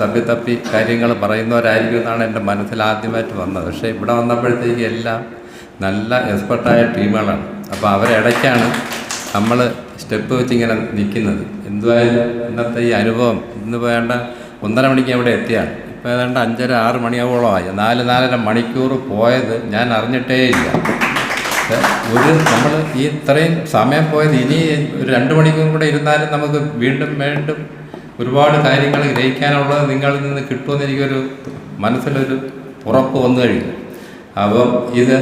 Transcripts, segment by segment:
തപ്പി തപ്പി കാര്യങ്ങൾ പറയുന്നവരായിരിക്കും എന്നാണ് എന്റെ മനസ്സിൽ ആദ്യമായിട്ട് വന്നത്. പക്ഷേ ഇവിടെ വന്നപ്പോഴത്തേക്ക് എല്ലാം നല്ല എക്സ്പെർട്ടായ ടീമുകളാണ്. അപ്പോൾ അവരിടയ്ക്കാണ് നമ്മൾ സ്റ്റെപ്പ് വെച്ച് ഇങ്ങനെ നിൽക്കുന്നത്. എന്തുവായാലും ഇന്നത്തെ ഈ അനുഭവം ഇന്ന് വേണ്ട ഒന്നര മണിക്ക് അവിടെ എത്തിയാണ്. ഇപ്പോൾ ഏതാണ്ട് അഞ്ചര ആറ് മണിയോളമായി നാല് നാലര മണിക്കൂർ പോയത് ഞാൻ അറിഞ്ഞിട്ടേ ഇല്ല. ഒരു നമ്മൾ ഈ ഇത്രയും സമയം പോയത് ഇനി ഒരു രണ്ട് മണിക്കൂർ കൂടെ ഇരുന്നാലും നമുക്ക് വീണ്ടും വീണ്ടും ഒരുപാട് കാര്യങ്ങൾ ഗ്രഹിക്കാനുള്ളത് നിങ്ങളിൽ നിന്ന് കിട്ടുമെന്ന് എനിക്കൊരു മനസ്സിലൊരു ഉറപ്പ് വന്നു കഴിഞ്ഞു. അപ്പം ഇത്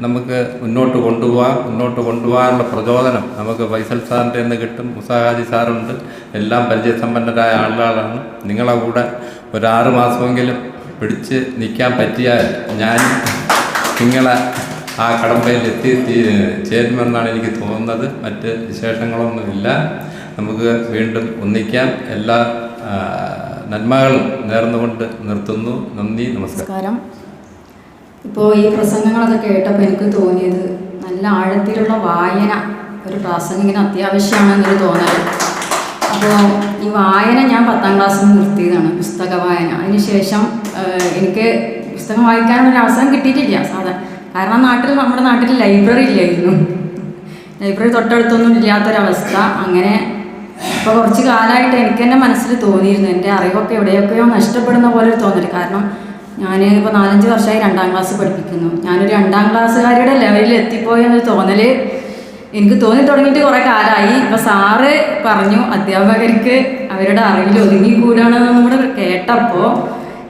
നമുക്ക് മുന്നോട്ട് കൊണ്ടുപോകാം മുന്നോട്ട് കൊണ്ടുപോകാനുള്ള പ്രചോദനം നമുക്ക് ഫൈസൽ സാറിന്റെ നിന്ന് കിട്ടും. മുസാഹാജി സാറുണ്ട്. എല്ലാം പരിചയസമ്പന്നരായ ആളുകളാണ്. നിങ്ങളെ കൂടെ ഒരു ആറ് മാസമെങ്കിലും പിടിച്ച് നിൽക്കാൻ പറ്റിയാൽ ഞാൻ നിങ്ങളെ ആ കടമ്പയിൽ എത്തി ചേരുമെന്നാണ് എനിക്ക് തോന്നുന്നത്. മറ്റ് വിശേഷങ്ങളൊന്നുമില്ല. നമുക്ക് വീണ്ടും ഒന്നിക്കാം എല്ലാ നന്മകളും നേർന്നുകൊണ്ട് നിർത്തുന്നു. നന്ദി നമസ്കാരം. ഇപ്പോൾ ഈ പ്രസംഗങ്ങളൊക്കെ കേട്ടപ്പോൾ എനിക്ക് തോന്നിയത് നല്ല ആഴത്തിലുള്ള വായന ഒരു പ്രാസംഗികന് അത്യാവശ്യമാണെന്നൊരു തോന്നൽ അപ്പോൾ ഈ വായന ഞാൻ പത്താം ക്ലാസ്സിൽ നിർത്തിയതാണ് പുസ്തക വായന. അതിനുശേഷം എനിക്ക് പുസ്തകം വായിക്കാനൊരു അവസരം കിട്ടിയിട്ടില്ല സാധാരണ കാരണം നാട്ടിൽ നമ്മുടെ നാട്ടിൽ ലൈബ്രറി ഇല്ലായിരുന്നു. ലൈബ്രറി തൊട്ടടുത്തൊന്നും ഇല്ലാത്തൊരവസ്ഥ. അങ്ങനെ ഇപ്പോൾ കുറച്ച് കാലമായിട്ട് എനിക്ക് തന്നെ മനസ്സിൽ തോന്നിയിരുന്നു. എന്റെ അറിവൊക്കെ എവിടെയൊക്കെയോ നഷ്ടപ്പെടുന്ന പോലെ ഒരു തോന്നൽ കാരണം ഞാൻ ഇപ്പോൾ നാലഞ്ച് വർഷമായി രണ്ടാം ക്ലാസ് പഠിപ്പിക്കുന്നു. ഞാനൊരു രണ്ടാം ക്ലാസ്സുകാരുടെ ലെവലിൽ എത്തിപ്പോയെന്നൊരു തോന്നൽ എനിക്ക് തോന്നി തുടങ്ങിയിട്ട് കുറേ കാലമായി. ഇപ്പോൾ സാറ് പറഞ്ഞു അധ്യാപകർക്ക് അവരുടെ അറിവിൽ ഒതുങ്ങിക്കൂടാണെന്നും കൂടെ കേട്ടപ്പോൾ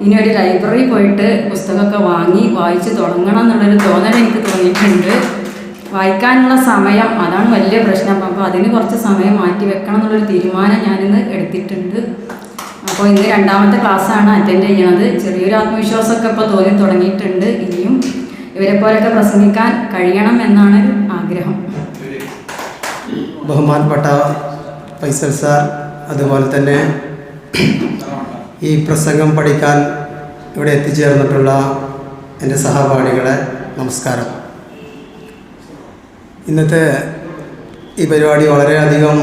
ഇനി ഒരു ലൈബ്രറി പോയിട്ട് പുസ്തകമൊക്കെ വാങ്ങി വായിച്ച് തുടങ്ങണം എന്നുള്ളൊരു തോന്നൽ എനിക്ക് തോന്നിയിട്ടുണ്ട്. വായിക്കാനുള്ള സമയം അതാണ് വലിയ പ്രശ്നം. അപ്പോൾ അതിന് കുറച്ച് സമയം മാറ്റി വെക്കണം എന്നുള്ളൊരു തീരുമാനം ഞാനിന്ന് എടുത്തിട്ടുണ്ട്. അപ്പോൾ ഇന്ന് രണ്ടാമത്തെ ക്ലാസ്സാണ് അറ്റൻഡ് ചെയ്യണത് ചെറിയൊരു ആത്മവിശ്വാസമൊക്കെ ഇപ്പോൾ തോന്നി തുടങ്ങിയിട്ടുണ്ട്. ഇനിയും ഇവരെ പോലെയൊക്കെ പ്രസംഗിക്കാൻ കഴിയണം എന്നാണ് ആഗ്രഹം. ബഹുമാനപ്പെട്ട ഫൈസൽ സാർ അതുപോലെ തന്നെ ഈ പ്രസംഗം പഠിക്കാൻ ഇവിടെ എത്തിച്ചേർന്നിട്ടുള്ള എന്റെ സഹപാഠികളെ നമസ്കാരം. ഇന്നത്തെ ഈ പരിപാടി വളരെയധികം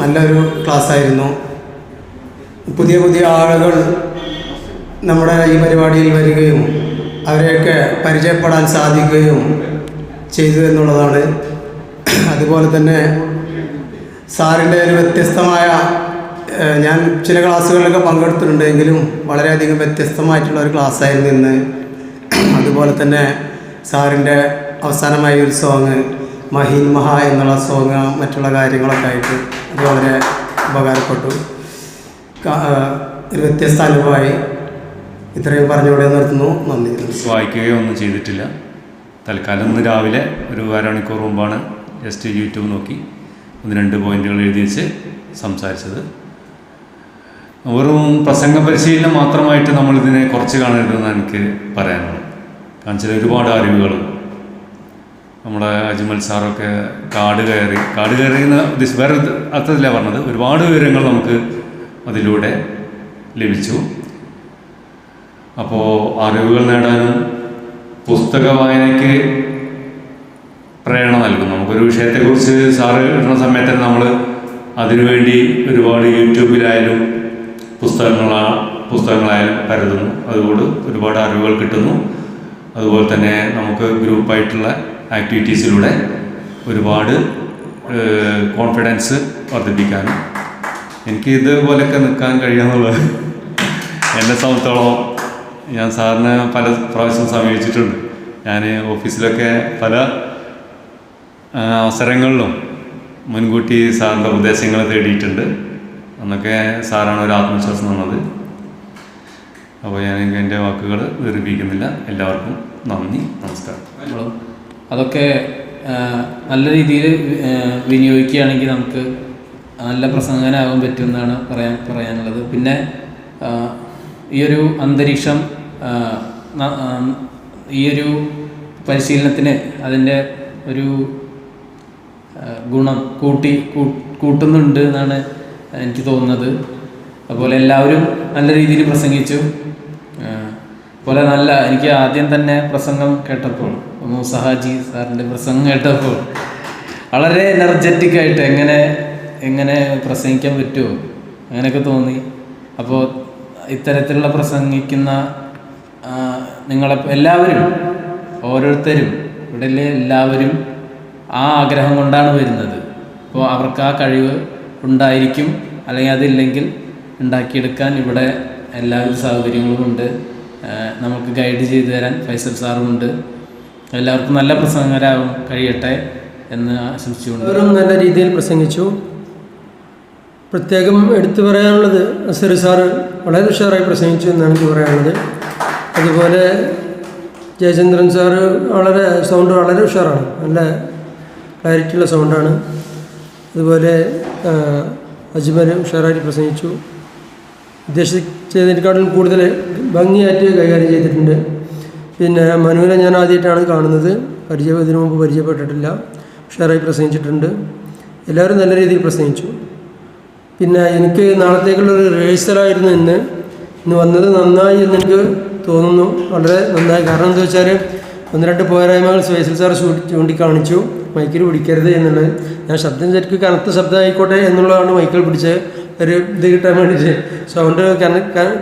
നല്ലൊരു ക്ലാസ്സായിരുന്നു. പുതിയ പുതിയ ആളുകൾ നമ്മുടെ ഈ പരിപാടിയിൽ വരികയും അവരെയൊക്കെ പരിചയപ്പെടാൻ സാധിക്കുകയും ചെയ്തു എന്നുള്ളതാണ്. അതുപോലെ തന്നെ സാറിന്റെ ഒരു വ്യത്യസ്തമായ ഞാൻ ചില ക്ലാസ്സുകളിലൊക്കെ പങ്കെടുത്തിട്ടുണ്ടെങ്കിലും വളരെയധികം വ്യത്യസ്തമായിട്ടുള്ള ഒരു ക്ലാസ്സായിരുന്നു ഇന്ന്. അതുപോലെ തന്നെ സാറിന്റെ അവസാനമായ ഒരു സോങ് മഹിൻ മഹ എന്നുള്ള സോങ് മറ്റുള്ള കാര്യങ്ങളൊക്കെ ആയിട്ട് അത് വളരെ ഉപകാരപ്പെട്ടു. ഒരു വ്യത്യസ്ത അനുഭവമായി. ഇത്രയും പറഞ്ഞുകൂടെ നിർത്തുന്നു. നന്ദി. വായിക്കുകയോ ഒന്നും ചെയ്തിട്ടില്ല. തൽക്കാലം ഇന്ന് രാവിലെ ഒരു അരമണിക്കൂർ മുമ്പാണ് ജസ്റ്റ് യൂട്യൂബ് നോക്കി ഒന്ന് രണ്ട് പോയിന്റുകൾ എഴുതി വെച്ച് സംസാരിച്ചത്. വെറും പ്രസംഗ പരിശീലനം മാത്രമായിട്ട് നമ്മളിതിനെ കുറച്ച് കാണരുതെന്ന് എനിക്ക് പറയാനുള്ളത് കാരണം ചില ഒരുപാട് അറിവുകൾ നമ്മുടെ അജ്മൽ സാറൊക്കെ കാട് കയറി കാട് കയറി എന്ന് വേറെ അർത്ഥത്തിലാണ് പറഞ്ഞത്. ഒരുപാട് വിവരങ്ങൾ നമുക്ക് അതിലൂടെ ലഭിച്ചു. അപ്പോൾ അറിവുകൾ നേടാനും പുസ്തക വായനയ്ക്ക് പ്രേരണ നൽകും നമുക്കൊരു വിഷയത്തെക്കുറിച്ച് സാറ് കിട്ടുന്ന സമയത്ത് നമ്മൾ അതിനുവേണ്ടി ഒരുപാട് യൂട്യൂബിലായാലും പുസ്തകങ്ങളാ പുസ്തകങ്ങളായാലും പരതുന്നു അതുകൊണ്ട് ഒരുപാട് അറിവുകൾ കിട്ടുന്നു. അതുപോലെ തന്നെ നമുക്ക് ഗ്രൂപ്പായിട്ടുള്ള ആക്ടിവിറ്റീസിലൂടെ ഒരുപാട് കോൺഫിഡൻസ് വർദ്ധിപ്പിക്കാനും. എനിക്ക് ഇതുപോലെയൊക്കെ നിൽക്കാൻ കഴിയാന്നുള്ളത് എന്നെ സംബന്ധിച്ചോളം ഞാൻ സാറിനെ പല പ്രാവശ്യം സമീപിച്ചിട്ടുണ്ട്. ഞാൻ ഓഫീസിലൊക്കെ പല അവസരങ്ങളിലും മുൻകൂട്ടി സാറിന്റെ ഉപദേശങ്ങൾ തേടിയിട്ടുണ്ട്. അന്നൊക്കെ സാറാണ് ഒരു ആത്മവിശ്വാസം തന്നത്. അപ്പോൾ ഞാൻ എന്റെ വാക്കുകൾ ദീർഘിപ്പിക്കുന്നില്ല എല്ലാവർക്കും നന്ദി നമസ്കാരം. അതൊക്കെ നല്ല രീതിയിൽ വിനിയോഗിക്കുകയാണെങ്കിൽ നമുക്ക് നല്ല പ്രസംഗനാകാൻ പറ്റുമെന്നാണ് പറയാൻ പറയാനുള്ളത്. പിന്നെ ഈ ഒരു അന്തരീക്ഷം ഈ ഒരു പരിശീലനത്തിന് അതിന്റെ ഒരു ഗുണം കൂട്ടി കൂട്ടുന്നുണ്ട് എന്നാണ് എനിക്ക് തോന്നുന്നത്. അതുപോലെ എല്ലാവരും നല്ല രീതിയിൽ പ്രസംഗിച്ചു. അതുപോലെ നല്ല എനിക്ക് ആദ്യം തന്നെ പ്രസംഗം കേട്ടപ്പോൾ മൂസഹാജി സാറിന്റെ പ്രസംഗം കേട്ടപ്പോൾ വളരെ എനർജറ്റിക് ആയിട്ട് എങ്ങനെ എങ്ങനെ പ്രസംഗിക്കാൻ പറ്റുമോ അങ്ങനെയൊക്കെ തോന്നി. അപ്പോൾ ഇത്തരത്തിലുള്ള പ്രസംഗിക്കുന്ന നിങ്ങളെ എല്ലാവരും ഓരോരുത്തരും ഇവിടെയുള്ള എല്ലാവരും ആ ആഗ്രഹം കൊണ്ടാണ് വരുന്നത്. അപ്പോൾ അവർക്ക് ആ കഴിവ് ഉണ്ടായിരിക്കും അല്ലെങ്കിൽ അതില്ലെങ്കിൽ ഉണ്ടാക്കിയെടുക്കാൻ ഇവിടെ എല്ലാവിധ സൗകര്യങ്ങളും ഉണ്ട്. നമുക്ക് ഗൈഡ് ചെയ്തു തരാൻ ഫൈസൽ സാറുമുണ്ട് എല്ലാവർക്കും നല്ല പ്രസംഗരാകും കഴിയട്ടെ എന്ന് ആശംസിച്ചുകൊണ്ട്. അവരും നല്ല രീതിയിൽ പ്രസംഗിച്ചു. പ്രത്യേകം എടുത്തു പറയാനുള്ളത് അസർ സാറ് വളരെ ഉഷാറായി പ്രസംഗിച്ചു എന്നാണ് എനിക്ക് പറയാനുള്ളത്. അതുപോലെ ജയചന്ദ്രൻ സാറ് വളരെ സൗണ്ട് വളരെ ഉഷാറാണ്. നല്ല ക്ലാരിറ്റിയുള്ള സൗണ്ടാണ് അതുപോലെ അജ്മൽ ഉഷാറായിട്ട് പ്രസംഗിച്ചു. ഉദ്ദേശിച്ചതിനേക്കാളും കൂടുതൽ ഭംഗിയായിട്ട് കൈകാര്യം ചെയ്തിട്ടുണ്ട്. പിന്നെ മനുവിനെ ഞാൻ ആദ്യമായിട്ടാണ് കാണുന്നത്. പരിചയം ഇതിനു മുമ്പ് പരിചയപ്പെട്ടിട്ടില്ല. ഉഷാറായി പ്രസംഗിച്ചിട്ടുണ്ട്. എല്ലാവരും നല്ല രീതിയിൽ പ്രസംഗിച്ചു. പിന്നെ എനിക്ക് നാളത്തേക്കുള്ളൊരു റിഹേഴ്സലായിരുന്നു ഇന്ന്. ഇന്ന് വന്നത് നന്നായി എന്ന് എനിക്ക് തോന്നുന്നു. വളരെ നന്നായി. കാരണം എന്താ വെച്ചാൽ ഒന്ന് രണ്ട് പോരായ്മകൾ ഫൈസൽ സാർ ചൂണ്ടി ചൂണ്ടിക്കാണിച്ചു. മൈക്കിൽ പിടിക്കരുത് എന്നുള്ളത്. ഞാൻ ശബ്ദം ശരിക്കും കനത്ത ശബ്ദമായിക്കോട്ടെ എന്നുള്ളതാണ് മൈക്കിൽ പിടിച്ച് ഒരു ഇത് കിട്ടാൻ വേണ്ടിയിട്ട് സൗണ്ട്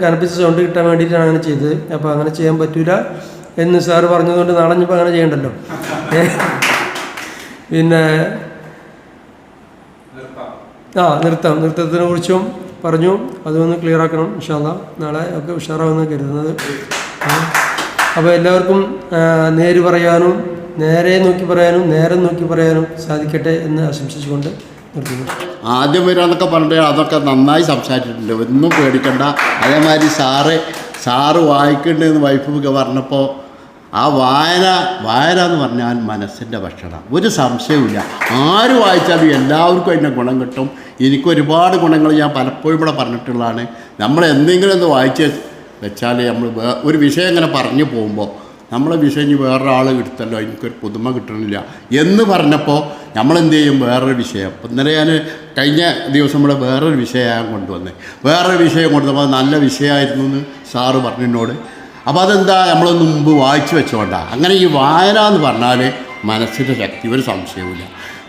കനപ്പിച്ച് സൗണ്ട് കിട്ടാൻ വേണ്ടിയിട്ടാണ് അങ്ങനെ ചെയ്തത്. അപ്പോൾ അങ്ങനെ ചെയ്യാൻ പറ്റൂല എന്ന് സാറ് പറഞ്ഞതുകൊണ്ട് നാളെ അങ്ങനെ ചെയ്യണ്ടല്ലോ? പിന്നെ ആ നൃത്തം നൃത്തത്തിനെ കുറിച്ചും പറഞ്ഞു. അതൊന്ന് ക്ലിയർ ആക്കണം ഇൻഷാല്ല നാളെ ഒക്കെ ഉഷാറാവുന്ന കരുതുന്നത്. അപ്പോൾ എല്ലാവർക്കും നേര് പറയാനും നേരെ നോക്കി പറയാനും നേരം നോക്കി പറയാനും സാധിക്കട്ടെ എന്ന് ആശംസിച്ചുകൊണ്ട് ആദ്യം വരാന്നൊക്കെ പറഞ്ഞിട്ട് അതൊക്കെ നന്നായി സംസാരിച്ചിട്ടുണ്ട്. ഒന്നും പേടിക്കണ്ട. അതേമാതിരി സാറ് സാറ് വായിക്കണ്ടെന്ന് വൈഫൊക്കെ പറഞ്ഞപ്പോൾ ആ വായന വായന എന്ന് പറഞ്ഞാൽ മനസ്സിന്റെ ഭക്ഷണം. ഒരു സംശയവുമില്ല. ആര് വായിച്ചാലും എല്ലാവർക്കും അതിന്റെ ഗുണം കിട്ടും. എനിക്ക് ഒരുപാട് ഗുണങ്ങൾ ഞാൻ പലപ്പോഴും ഇവിടെ പറഞ്ഞിട്ടുള്ളതാണ്. നമ്മൾ എന്തെങ്കിലും ഒന്ന് വായിച്ച് വെച്ചാൽ നമ്മൾ ഒരു വിഷയം ഇങ്ങനെ പറഞ്ഞു പോകുമ്പോൾ നമ്മളെ വിഷയം വേറൊരാൾ എടുത്തല്ലോ എനിക്കൊരു പുതുമ കിട്ടണില്ല എന്ന് പറഞ്ഞപ്പോൾ നമ്മളെന്ത് ചെയ്യും വേറൊരു വിഷയം. അപ്പം ഇന്നലെ ഞാൻ കഴിഞ്ഞ ദിവസം ഇവിടെ വേറൊരു വിഷയം കൊണ്ടുവന്നത് വേറൊരു വിഷയം കൊണ്ടുവന്നപ്പോൾ നല്ല വിഷയമായിരുന്നു എന്ന് സാറ് പറഞ്ഞു എന്നോട്. അപ്പോൾ അതെന്താ? നമ്മളൊന്ന് മുമ്പ് വായിച്ചു വെച്ചോണ്ട. അങ്ങനെ ഈ വായന എന്ന് പറഞ്ഞാൽ മനസ്സിന്റെ ശക്തി ഒരു സംശയവുമില്ല.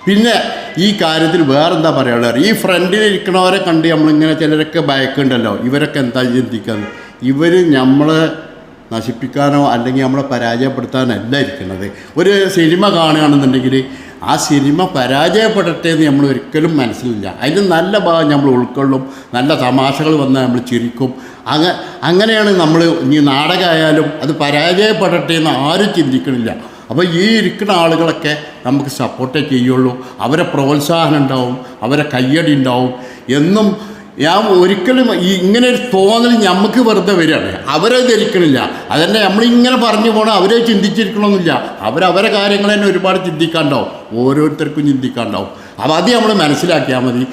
പിന്നെ ഈ കാര്യത്തിൽ വേറെന്താ പറയാനുള്ളത്? ഈ ഫ്രണ്ടിൽ ഇരിക്കണവരെ കണ്ട് നമ്മളിങ്ങനെ ചിലരൊക്കെ ഭയക്കുണ്ടല്ലോ ഇവരൊക്കെ എന്താ ചിന്തിക്കുന്നത് ഇവർ നമ്മളെ നശിപ്പിക്കാനോ അല്ലെങ്കിൽ നമ്മളെ പരാജയപ്പെടുത്താനല്ല ഇരിക്കുന്നത് ഒരു സിനിമ കാണുകയാണെന്നുണ്ടെങ്കിൽ ആ സിനിമ പരാജയപ്പെടട്ടെ എന്ന് നമ്മൾ ഒരിക്കലും മനസ്സിലില്ല. അതിന് നല്ല ഭാഗം നമ്മൾ ഉൾക്കൊള്ളും. നല്ല തമാശകൾ വന്നാൽ നമ്മൾ ചിരിക്കും. അങ്ങ അങ്ങനെയാണ് നമ്മൾ ഇനി നാടകമായാലും അത് പരാജയപ്പെടട്ടെ എന്ന് ആരും ചിന്തിക്കണില്ല. അപ്പോൾ ഈ ഇരിക്കുന്ന ആളുകളൊക്കെ നമുക്ക് സപ്പോർട്ടേ ചെയ്യുള്ളൂ. അവരെ പ്രോത്സാഹനം ഉണ്ടാവും. അവരെ കയ്യടി ഉണ്ടാവും. എന്നും ഞാൻ ഒരിക്കലും ഈ ഇങ്ങനെ ഒരു തോന്നൽ നമുക്ക് വെറുതെ വരികയാണ്. അവരെ ധരിക്കണില്ല. അതന്നെ നമ്മളിങ്ങനെ പറഞ്ഞു പോകണം അവരെ ചിന്തിച്ചിരിക്കണമെന്നില്ല അവരവരെ കാര്യങ്ങൾ തന്നെ ഒരുപാട് ചിന്തിക്കാണ്ടാവും. ഓരോരുത്തർക്കും ചിന്തിക്കാണ്ടാവും. അപ്പോൾ അത് നമ്മൾ മനസ്സിലാക്കിയാൽ മതി.